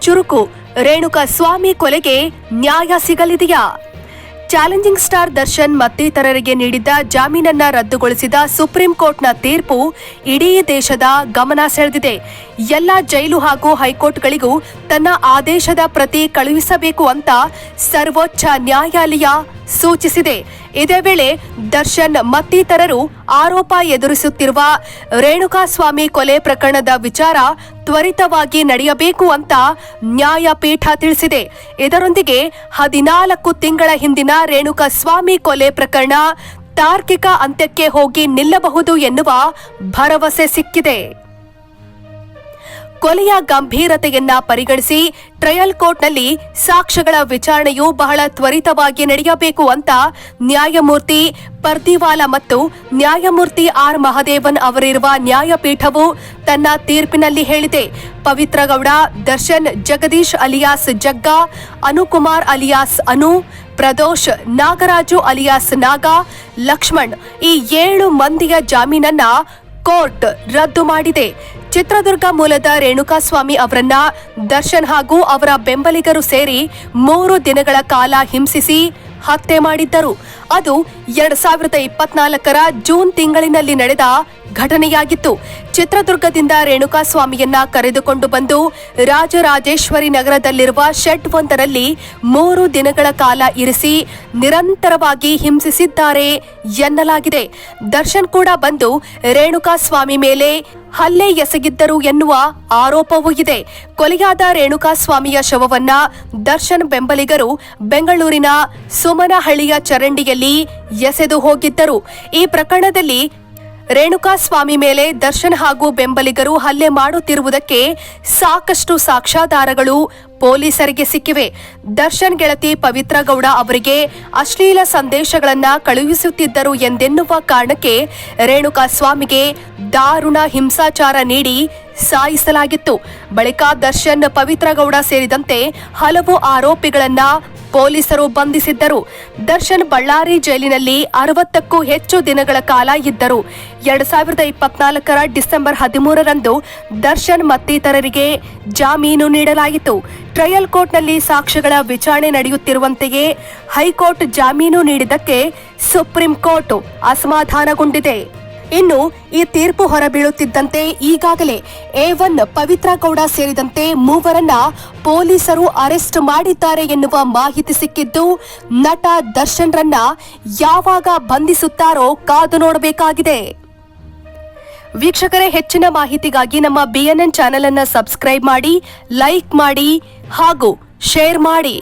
ಚುರುಕು. ರೇಣುಕಾ ಸ್ವಾಮಿ ಕೊಲೆಗೆ ನ್ಯಾಯ ಸಿಗಲಿದೆಯಾ? ಚಾಲೆಂಜಿಂಗ್ ಸ್ಟಾರ್ ದರ್ಶನ್ ಮತ್ತಿತರರಿಗೆ ನೀಡಿದ್ದ ಜಾಮೀನನ್ನ ರದ್ದುಗೊಳಿಸಿದ ಸುಪ್ರೀಂ ಕೋರ್ಟ್ನ ತೀರ್ಪು ಇಡೀ ದೇಶದ ಗಮನ ಸೆಳೆದಿದೆ. ಎಲ್ಲ ಜೈಲು ಹಾಗೂ ಹೈಕೋರ್ಟ್ಗಳಿಗೂ ತನ್ನ ಆದೇಶದ ಪ್ರತಿ ಕಳುಹಿಸಬೇಕು ಅಂತ ಸರ್ವೋಚ್ಚ ನ್ಯಾಯಾಲಯ ಸೂಚಿಸಿದೆ. ಇದೇ ವೇಳೆ ದರ್ಶನ್ ಮತ್ತಿತರರು ಆರೋಪ ಎದುರಿಸುತ್ತಿರುವ ರೇಣುಕಾಸ್ವಾಮಿ ಕೊಲೆ ಪ್ರಕರಣದ ವಿಚಾರ ತ್ವರಿತವಾಗಿ ನಡೆಯಬೇಕು ಅಂತ ನ್ಯಾಯಪೀಠ ತಿಳಿಸಿದೆ. ಇದರೊಂದಿಗೆ ಹದಿನಾಲ್ಕು ತಿಂಗಳ ಹಿಂದಿನ ರೇಣುಕಾಸ್ವಾಮಿ ಕೊಲೆ ಪ್ರಕರಣ ತಾರ್ಕಿಕ ಅಂತ್ಯಕ್ಕೆ ಹೋಗಿ ನಿಲ್ಲಬಹುದು ಎನ್ನುವ ಭರವಸೆ ಸಿಕ್ಕಿದೆ. ಕೊಲೆಯ ಗಂಭೀರತೆಯನ್ನ ಪರಿಗಣಿಸಿ ಟ್ರಯಲ್ ಕೋರ್ಟ್ನಲ್ಲಿ ಸಾಕ್ಷ್ಯಗಳ ವಿಚಾರಣೆಯು ಬಹಳ ತ್ವರಿತವಾಗಿ ನಡೆಯಬೇಕು ಅಂತ ನ್ಯಾಯಮೂರ್ತಿ ಪರ್ದಿವಾಲ ಮತ್ತು ನ್ಯಾಯಮೂರ್ತಿ ಆರ್ ಮಹದೇವನ್ ಅವರಿರುವ ನ್ಯಾಯಪೀಠವು ತನ್ನ ತೀರ್ಪಿನಲ್ಲಿ ಹೇಳಿದೆ. Pavithragowda, Darshan Jagadish alias Jagga, Anukumar alias Anu, Pradosh Nagaraju alias Naga, Lakshman ಈ ಏಳು ಮಂದಿಯ ಜಾಮೀನನ್ನ ಕೋರ್ಟ್ ರದ್ದು ಮಾಡಿದೆ. ಚಿತ್ರದುರ್ಗ ಮೂಲದ ರೇಣುಕಾಸ್ವಾಮಿ ಅವರನ್ನ ದರ್ಶನ್ ಹಾಗೂ ಅವರ ಬೆಂಬಲಿಗರು ಸೇರಿ ಮೂರು ದಿನಗಳ ಕಾಲ ಹಿಂಸಿಸಿ ಹತ್ಯೆ ಮಾಡಿದ್ದರು. ಅದು ಎರಡ್ ಸಾವಿರದ ಇಪ್ಪತ್ನಾಲ್ಕರ ಜೂನ್ ತಿಂಗಳಿನಲ್ಲಿ ನಡೆದ ಘಟನೆಯಾಗಿತ್ತು. ಚಿತ್ರದುರ್ಗದಿಂದ ರೇಣುಕಾಸ್ವಾಮಿಯನ್ನ ಕರೆದುಕೊಂಡು ಬಂದು ರಾಜರಾಜೇಶ್ವರಿ ನಗರದಲ್ಲಿರುವ ಶೆಡ್ ಒಂದರಲ್ಲಿ ಮೂರು ದಿನಗಳ ಕಾಲ ಇರಿಸಿ ನಿರಂತರವಾಗಿ ಹಿಂಸಿಸಿದ್ದಾರೆ ಎನ್ನಲಾಗಿದೆ. ದರ್ಶನ್ ಕೂಡ ಬಂದು ರೇಣುಕಾಸ್ವಾಮಿ ಮೇಲೆ ಹಲ್ಲೆ ಎಸಗಿದ್ದರು ಎನ್ನುವ ಆರೋಪವೂ ಇದೆ. ಕೊಲೆಯಾದ ರೇಣುಕಾಸ್ವಾಮಿಯ ಶವವನ್ನ ದರ್ಶನ್ ಬೆಂಬಲಿಗರು ಬೆಂಗಳೂರಿನ ಸುಮನಹಳ್ಳಿಯ ಚರಂಡಿಯಲ್ಲಿ ಎಸೆದು ಹೋಗಿದ್ದರು. ಈ ಪ್ರಕರಣದಲ್ಲಿ ರೇಣುಕಾಸ್ವಾಮಿ ಮೇಲೆ ದರ್ಶನ್ ಹಾಗೂ ಬೆಂಬಲಿಗರು ಹಲ್ಲೆ ಮಾಡುತ್ತಿರುವುದಕ್ಕೆ ಸಾಕಷ್ಟು ಸಾಕ್ಷ್ಯಾಧಾರಗಳು ಪೊಲೀಸರಿಗೆ ಸಿಕ್ಕಿವೆ. ದರ್ಶನ್ ಗೆಳತಿ ಪವಿತ್ರ ಗೌಡ ಅವರಿಗೆ ಅಶ್ಲೀಲ ಸಂದೇಶಗಳನ್ನು ಕಳುಹಿಸುತ್ತಿದ್ದರು ಎಂದೆನ್ನುವ ಕಾರಣಕ್ಕೆ ರೇಣುಕಾ ಸ್ವಾಮಿಗೆ ದಾರುಣ ಹಿಂಸಾಚಾರ ನೀಡಿ ಸಾಯಿಸಲಾಗಿತ್ತು. ಬಳಿಕ ದರ್ಶನ್ ಪವಿತ್ರಗೌಡ ಸೇರಿದಂತೆ ಹಲವು ಆರೋಪಿಗಳನ್ನ ಪೊಲೀಸರು ಬಂಧಿಸಿದ್ದರು. ದರ್ಶನ್ ಬಳ್ಳಾರಿ ಜೈಲಿನಲ್ಲಿ ಅರವತ್ತಕ್ಕೂ ಹೆಚ್ಚು ದಿನಗಳ ಕಾಲ ಇದ್ದರು. ಎರಡ್ ಸಾವಿರದ ಇಪ್ಪತ್ನಾಲ್ಕರ ಡಿಸೆಂಬರ್ ಹದಿಮೂರರಂದು ದರ್ಶನ್ ಮತ್ತಿತರರಿಗೆ ಜಾಮೀನು ನೀಡಲಾಯಿತು. ಟ್ರಯಲ್ ಕೋರ್ಟ್ನಲ್ಲಿ ಸಾಕ್ಷ್ಯಗಳ ವಿಚಾರಣೆ ನಡೆಯುತ್ತಿರುವಂತೆಯೇ ಹೈಕೋರ್ಟ್ ಜಾಮೀನು ನೀಡಿದ್ದಕ್ಕೆ ಸುಪ್ರೀಂ ಕೋರ್ಟ್ ಅಸಮಾಧಾನಗೊಂಡಿದೆ. ಇನ್ನು ಈ ತೀರ್ಪು ಹೊರಬೀಳುತ್ತಿದ್ದಂತೆ ಈಗಾಗಲೇ ಎ ಒನ್ ಪವಿತ್ರ ಗೌಡ ಸೇರಿದಂತೆ ಮೂವರನ್ನ ಪೊಲೀಸರು ಅರೆಸ್ಟ್ ಮಾಡಿದ್ದಾರೆ ಎನ್ನುವ ಮಾಹಿತಿ ಸಿಕ್ಕಿದ್ದು, ನಟ ದರ್ಶನ್ರನ್ನ ಯಾವಾಗ ಬಂಧಿಸುತ್ತಾರೋ ಕಾದು ನೋಡಬೇಕಾಗಿದೆ. ವೀಕ್ಷಕರೇ, ಹೆಚ್ಚಿನ ಮಾಹಿತಿಗಾಗಿ ನಮ್ಮ ಬಿಎನ್ಎನ್ ಚಾನೆಲ್ ಅನ್ನ ಸಬ್ಸ್ಕ್ರೈಬ್ ಮಾಡಿ, ಲೈಕ್ ಮಾಡಿ ಹಾಗೂ ಶೇರ್ ಮಾಡಿ.